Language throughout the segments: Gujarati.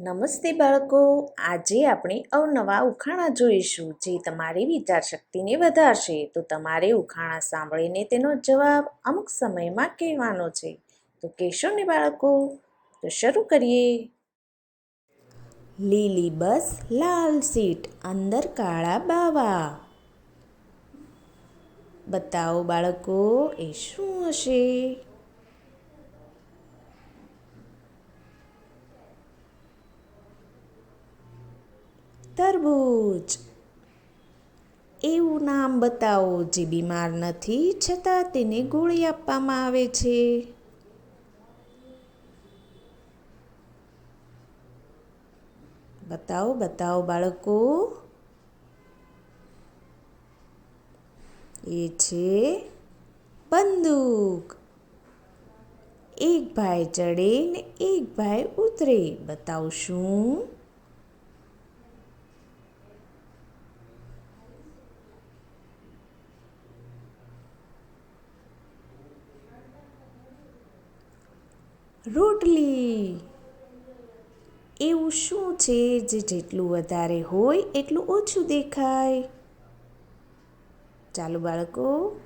નમસ્તે બાળકો. આજે આપણે અવનવા ઉખાણા જોઈશું જે તમારી વિચાર શક્તિને વધારશે. તો તમારે ઉખાણા સાંભળીને તેનો જવાબ અમુક સમયમાં કહેવાનો છે. તો કહેશો ને બાળકો? તો શરૂ કરીએ. લીલી બસ, લાલ સીટ, અંદર કાળા બાવા. બતાવો બાળકો, એ શું હશે? તરબૂચ. એવું નામ બતાવો જે બીમાર નથી, છતાં તેને ગોળી આપવામાં આવે છે. બતાવો બતાવો બાળકો. એ છે બંદૂક. એક ભાઈ ચડે ને એક ભાઈ ઉતરે. બતાવશું રોટલી. એવું શું છે જે જેટલું વધારે હોય એટલું ઓછું દેખાય? ચાલો બાળકો,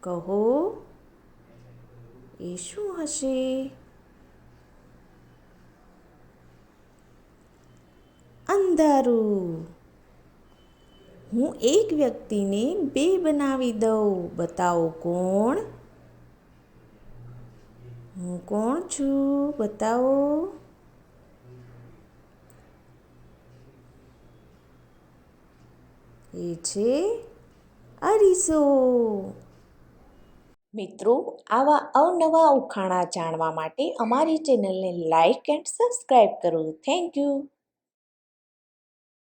કહો, એ શું હશે? અંધારું. હું એક વ્યક્તિને બે બનાવી દઉં. બતાવો કોણ? હું કોણ છું? બતાવો. એ છે અરીસો. મિત્રો, આવા અવનવા ઉખાણા જાણવા માટે અમારી ચેનલને લાઇક એન્ડ સબસ્ક્રાઈબ કરો. Thank you.